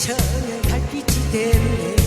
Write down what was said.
저녁 달빛이 됐네.